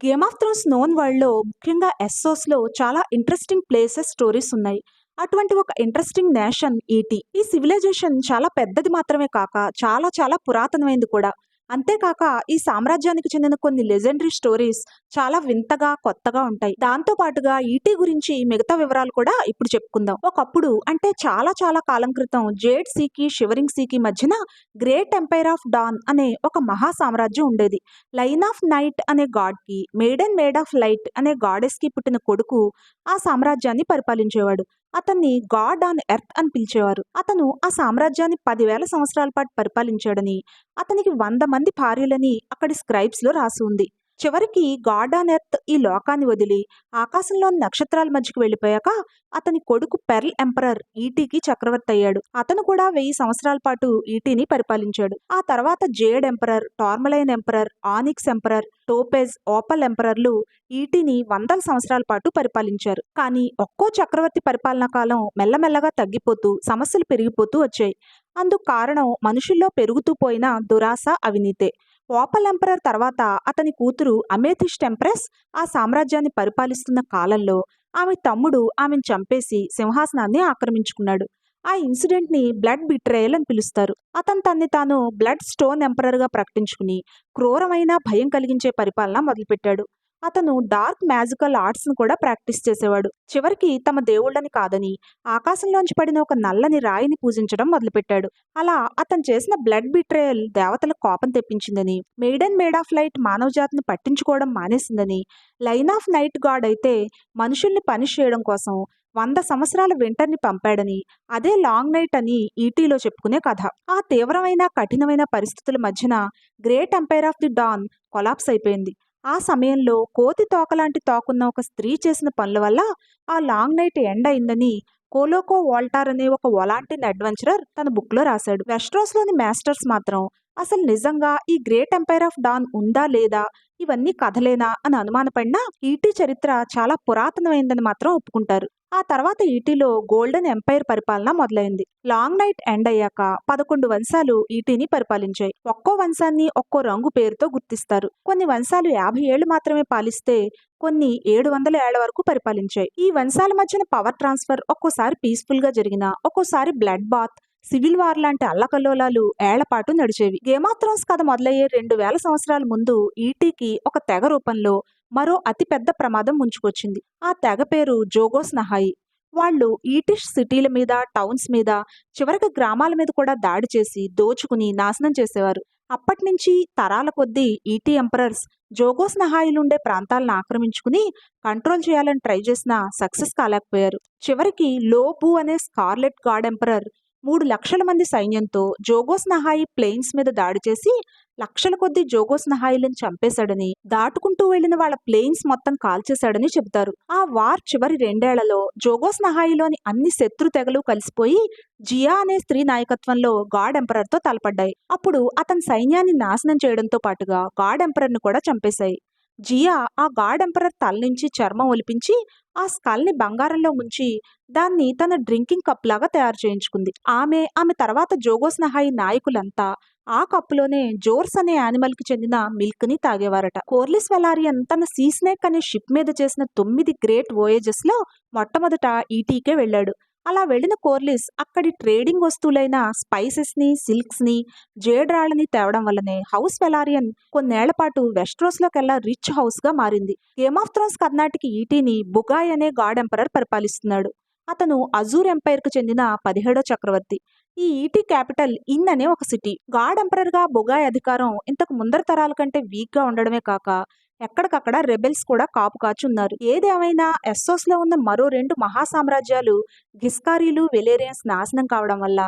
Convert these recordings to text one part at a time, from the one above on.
Game of Thrones known వరల్డ్లో ముఖ్యంగా ఎస్సోస్లో చాలా ఇంట్రెస్టింగ్ ప్లేసెస్ స్టోరీస్ ఉన్నాయి. అటువంటి ఒక ఇంట్రెస్టింగ్ నేషన్ ఈటీ ఈ సివిలైజేషన్ చాలా పెద్దది మాత్రమే కాక చాలా చాలా పురాతనమైనది కూడా. అంతేకాక ఈ సామ్రాజ్యానికి చెందిన కొన్ని లెజెండరీ స్టోరీస్ చాలా వింతగా కొత్తగా ఉంటాయి. దాంతో పాటుగా ఈటీ గురించి మిగతా వివరాలు కూడా ఇప్పుడు చెప్పుకుందాం. ఒకప్పుడు అంటే చాలా చాలా కాలం క్రితం జేడ్ సీకి షివరింగ్ సీకి మధ్యన గ్రేట్ ఎంపైర్ ఆఫ్ డాన్ అనే ఒక మహా సామ్రాజ్యం ఉండేది. లైన్ ఆఫ్ నైట్ అనే గాడ్కి మేడన్ మేడ్ ఆఫ్ లైట్ అనే గాడెస్కి పుట్టిన కొడుకు ఆ సామ్రాజ్యాన్ని పరిపాలించేవాడు. అతన్ని గాడ్ ఆన్ ఎర్త్ అని పిలిచేవారు. అతను ఆ సామ్రాజ్యాన్ని పదివేల సంవత్సరాల పాటు పరిపాలించాడని అతనికి వంద మంది భార్యలని అక్కడి స్క్రైబ్స్లో రాసి ఉంది. చివరికి గాడ్ ఆన్ ఎర్త్ ఈ లోకాన్ని వదిలి ఆకాశంలోని నక్షత్రాల మధ్యకు వెళ్ళిపోయాక అతని కొడుకు పెర్ల్ ఎంపరర్ ఈటీకి చక్రవర్తి అయ్యాడు. అతను కూడా వెయ్యి సంవత్సరాల పాటు ఈటీని పరిపాలించాడు. ఆ తర్వాత jade emperor tourmaline emperor onyx emperor topaz opal ఎంపరర్లు ఈటీని వందల సంవత్సరాల పాటు పరిపాలించారు. కానీ ఒక్కో చక్రవర్తి పరిపాలన కాలం మెల్లమెల్లగా తగ్గిపోతూ సమస్యలు పెరిగిపోతూ వచ్చాయి. అందుకు కారణం మనుషుల్లో పెరుగుతూ పోయిన దురాశ అవినీతే. ఓపల్ ఎంపరర్ తర్వాత అతని కూతురు అమేథిస్ట్ ఎంప్రెస్ ఆ సామ్రాజ్యాన్ని పరిపాలిస్తున్న కాలంలో ఆమె తమ్ముడు ఆమెను చంపేసి సింహాసనాన్ని ఆక్రమించుకున్నాడు. ఆ ఇన్సిడెంట్ని బ్లడ్ బిట్రేయల్ అని పిలుస్తారు. అతను తన్ని తాను బ్లడ్ స్టోన్ ఎంపరర్గా ప్రకటించుకుని క్రూరమైన భయం కలిగించే పరిపాలన మొదలుపెట్టాడు. అతను డార్క్ మ్యాజికల్ ఆర్ట్స్ను కూడా ప్రాక్టీస్ చేసేవాడు. చివరికి తమ దేవుళ్ళని కాదని ఆకాశంలోంచి పడిన ఒక నల్లని రాయిని పూజించడం మొదలుపెట్టాడు. అలా అతను చేసిన బ్లడ్ బిట్రేయల్ దేవతలకు కోపం తెప్పించిందని మేడన్ మేడ్ ఆఫ్ లైట్ మానవజాతిని పట్టించుకోవడం మానేసిందని లైన్ ఆఫ్ నైట్ గాడ్ అయితే మనుషుల్ని పనిష్ చేయడం కోసం వంద సంవత్సరాల వింటర్ని పంపాడని అదే లాంగ్ నైట్ అని ఈటీలో చెప్పుకునే కథ. ఆ తీవ్రమైన కఠినమైన పరిస్థితుల మధ్యన great empire of the dawn collapse అయిపోయింది. ఆ సమయంలో కోతి తోకలాంటి తోకున్న ఒక స్త్రీ చేసిన పనుల వల్ల ఆ లాంగ్ నైట్ ఎండ్ అయిందని కోలోకో వాల్టార్ అనే ఒక వలాంటిన్ అడ్వెంచరర్ తన బుక్లో రాశాడు. వెస్ట్రోస్లోని మాస్టర్స్ మాత్రం అసలు నిజంగా ఈ గ్రేట్ ఎంపైర్ ఆఫ్ డాన్ ఉందా లేదా ఇవన్నీ కథలేనా అని అనుమానపడినా ఈటీ చరిత్ర చాలా పురాతనమైందని మాత్రం ఒప్పుకుంటారు. ఆ తర్వాత ఈటీలో గోల్డెన్ ఎంపైర్ పరిపాలన మొదలైంది. లాంగ్ నైట్ ఎండ్ అయ్యాక పదకొండు వంశాలు ఈటీని పరిపాలించాయి. ఒక్కో వంశాన్ని ఒక్కో రంగు పేరుతో గుర్తిస్తారు. కొన్ని వంశాలు యాభై ఏళ్ళు మాత్రమే పాలిస్తే కొన్ని ఏడు వందల ఏళ్ళ వరకు పరిపాలించాయి. ఈ వంశాల మధ్యన పవర్ ట్రాన్స్ఫర్ ఒక్కోసారి పీస్ఫుల్గా జరిగిన ఒక్కోసారి బ్లడ్ బాత్ సివిల్ వార్ లాంటి అల్లకల్లోలాలు ఏళ్ళపాటు నడిచేవి. గేమ్ ఆఫ్ థ్రోన్స్ కథ మొదలయ్యే రెండు వేల సంవత్సరాల ముందు ఈటీకి ఒక తెగ రూపంలో మరో అతిపెద్ద ప్రమాదం ముంచుకొచ్చింది. ఆ తెగ పేరు జోగోస్ నహాయి. వాళ్ళు ఈటిష్ సిటీల మీద టౌన్స్ మీద చివరికి గ్రామాల మీద కూడా దాడి చేసి దోచుకుని నాశనం చేసేవారు. అప్పటి నుంచి తరాల కొద్దీ ఈటీ ఎంపరర్స్ జోగోస్ నహాయిలుండే ప్రాంతాలను ఆక్రమించుకుని కంట్రోల్ చేయాలని ట్రై చేసినా సక్సెస్ కాలేకపోయారు. చివరికి లోబు అనే స్కార్లెట్ గాడ్ ఎంపరర్ మూడు లక్షల మంది సైన్యంతో జోగోస్ నహాయి ప్లెయిన్స్ మీద దాడి చేసి లక్షల కొద్ది జోగోస్ నహాయిలను చంపేశాడని దాటుకుంటూ వెళ్ళిన వాళ్ళ ప్లేన్స్ మొత్తం కాల్చేశాడని చెబుతారు. ఆ వార్ చివరి రెండేళ్ళలో జోగోస్ నహాయిలోని అన్ని శత్రు తెగలు కలిసిపోయి జియా అనే స్త్రీ నాయకత్వంలో గాడ్ ఎంపరర్తో తలపడ్డాయి. అప్పుడు అతని సైన్యాన్ని నాశనం చేయడంతో పాటుగా గాడ్ ఎంపరర్ను కూడా చంపేశాయి. జియా ఆ గాడ్ ఎంపరర్ తల నుంచి చర్మం ఒలిపించి ఆ స్కల్ని బంగారంలో ముంచి దాన్ని తన డ్రింకింగ్ కప్ లాగా తయారు చేయించుకుంది. ఆమె ఆమె తర్వాత జోగోస్ నహాయి నాయకులంతా ఆ కప్పులోనే జోర్స్ అనే యానిమల్కి చెందిన మిల్క్ని తాగేవారట. కోర్లిస్ వెలారియన్ తన సీ స్నేక్ అనే షిప్ మీద చేసిన తొమ్మిది గ్రేట్ వోయేజెస్లో మొట్టమొదట ఈటీకే వెళ్ళాడు. అలా వెళ్ళిన కోర్లిస్ అక్కడి ట్రేడింగ్ వస్తువులైన స్పైసెస్ని సిల్క్స్ని జేడ్రాళ్ళని తేవడం వల్లనే హౌస్ వెలారియన్ కొన్నేళ్ళ పాటు వెస్ట్రోస్లోకెల్లా రిచ్ హౌస్గా మారింది. గేమ్ ఆఫ్ థ్రోన్స్ కర్ణాటక ఈటీని బుగాయ్ అనే గాడ్ ఎంపరర్ పరిపాలిస్తున్నాడు. అతను అజూర్ ఎంపైర్కు చెందిన పదిహేడో చక్రవర్తి. ఈ ఈటీ క్యాపిటల్ ఇన్ అనే ఒక సిటీ. గాడ్ ఎంపరర్గా బొగాయ్ అధికారం ఇంతకు ముందర తరాల కంటే వీక్గా ఉండడమే కాక ఎక్కడికక్కడ రెబెల్స్ కూడా కాపు కాచున్నారు. ఏదేమైనా ఎస్సోస్లో ఉన్న మరో రెండు మహాసామ్రాజ్యాలు గిస్కారీలు వెలేరియన్స్ నాశనం కావడం వల్ల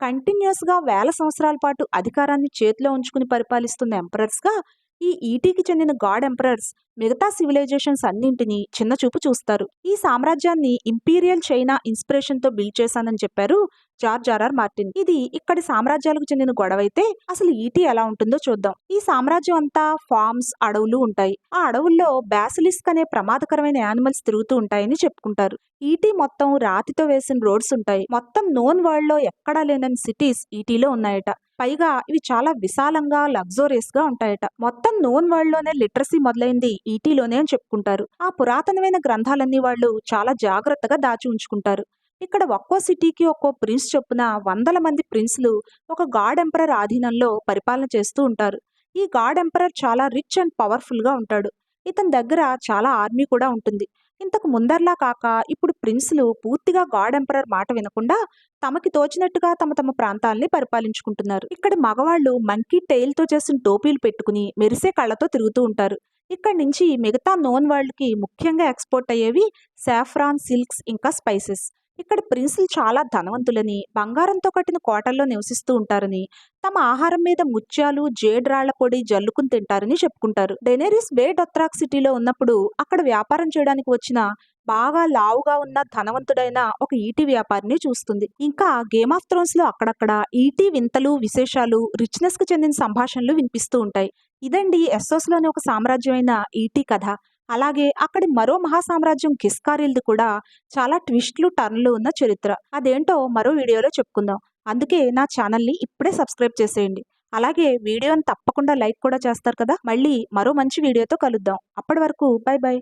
కంటిన్యూస్గా వేల సంవత్సరాల పాటు అధికారాన్ని చేతిలో ఉంచుకుని పరిపాలిస్తున్న ఎంపరర్స్గా ఈ ఈటీకి చెందిన గాడ్ ఎంపరర్స్ మిగతా సివిలైజేషన్స్ అన్నింటినీ చిన్న చూపు చూస్తారు. ఈ సామ్రాజ్యాన్ని ఇంపీరియల్ చైనా ఇన్స్పిరేషన్తో బిల్డ్ చేశానని చెప్పారు జార్జ్ ఆర్ఆర్ మార్టిన్. ఇది ఇక్కడి సామ్రాజ్యాలకు చెందిన గొడవ అయితే అసలు ఈటీ ఎలా ఉంటుందో చూద్దాం. ఈ సామ్రాజ్యం అంతా ఫార్మ్స్ అడవులు ఉంటాయి. ఆ అడవుల్లో బ్యాసిలిస్క్ అనే ప్రమాదకరమైన యానిమల్స్ తిరుగుతూ ఉంటాయని చెప్పుకుంటారు. ఈటీ మొత్తం రాతితో వేసిన రోడ్స్ ఉంటాయి. మొత్తం నోన్ వరల్డ్లో ఎక్కడా లేనని సిటీస్ ఈటీలో ఉన్నాయట. పైగా ఇవి చాలా విశాలంగా లగ్జోరియస్గా ఉంటాయట. మొత్తం నోన్ వరల్డ్లోనే లిటరసీ మొదలైంది ఈటీలోనే అని చెప్పుకుంటారు. ఆ పురాతనమైన గ్రంథాలన్నీ వాళ్ళు చాలా జాగ్రత్తగా దాచి ఉంచుకుంటారు. ఇక్కడ ఒక్కో సిటీకి ఒక్కో ప్రిన్స్ చొప్పున వందల మంది ప్రిన్స్లు ఒక గాడ్ ఎంపరర్ ఆధీనంలో పరిపాలన చేస్తూ ఉంటారు. ఈ గాడ్ ఎంపరర్ చాలా రిచ్ అండ్ పవర్ఫుల్గా ఉంటాడు. ఇతని దగ్గర చాలా ఆర్మీ కూడా ఉంటుంది. ఇంతకు ముందర్లా కాక ఇప్పుడు ప్రిన్స్లు పూర్తిగా గాడ్ ఎంపరర్ మాట వినకుండా తమకి తోచినట్టుగా తమ తమ ప్రాంతాల్ని పరిపాలించుకుంటున్నారు. ఇక్కడ మగవాళ్ళు మంకీ టైల్తో చేసిన టోపీలు పెట్టుకుని మెరిసే కళ్ళతో తిరుగుతూ ఉంటారు. ఇక్కడ నుంచి మిగతా నోన్ వరల్డ్కి ముఖ్యంగా ఎక్స్పోర్ట్ అయ్యేవి సాఫ్రాన్ సిల్క్స్ ఇంకా స్పైసెస్. ఇక్కడ ప్రిన్స్లు చాలా ధనవంతులని బంగారంతో కట్టిన కోటల్లో నివసిస్తూ ఉంటారని తమ ఆహారం మీద ముత్యాలు జేడ్రాళ్ళ పొడి జల్లుకుని తింటారని చెప్పుకుంటారు. డెనేరిస్ బే డొత్రాక్ సిటీలో ఉన్నప్పుడు అక్కడ వ్యాపారం చేయడానికి వచ్చిన బాగా లావుగా ఉన్న ధనవంతుడైన ఒక ఈటీ వ్యాపారిని చూస్తుంది. ఇంకా గేమ్ ఆఫ్ థ్రోన్స్లో అక్కడక్కడ ఈటీ వింతలు విశేషాలు రిచ్నెస్కు చెందిన సంభాషణలు వినిపిస్తూ ఉంటాయి. ఇదండి ఎస్సోస్లోని ఒక సామ్రాజ్యమైన ఈటీ కథ. అలాగే అక్కడి మరో మహాసామ్రాజ్యం కిస్కారిల్ది కూడా చాలా ట్విస్ట్లు టర్న్లు ఉన్న చరిత్ర. అదేంటో మరో వీడియోలో చెప్పుకుందాం. అందుకే నా ఛానల్ని ఇప్పుడే సబ్స్క్రైబ్ చేసేయండి. అలాగే వీడియోని తప్పకుండా లైక్ కూడా చేస్తారు కదా? మళ్ళీ మరో మంచి వీడియోతో కలుద్దాం. అప్పటి వరకు బై బై.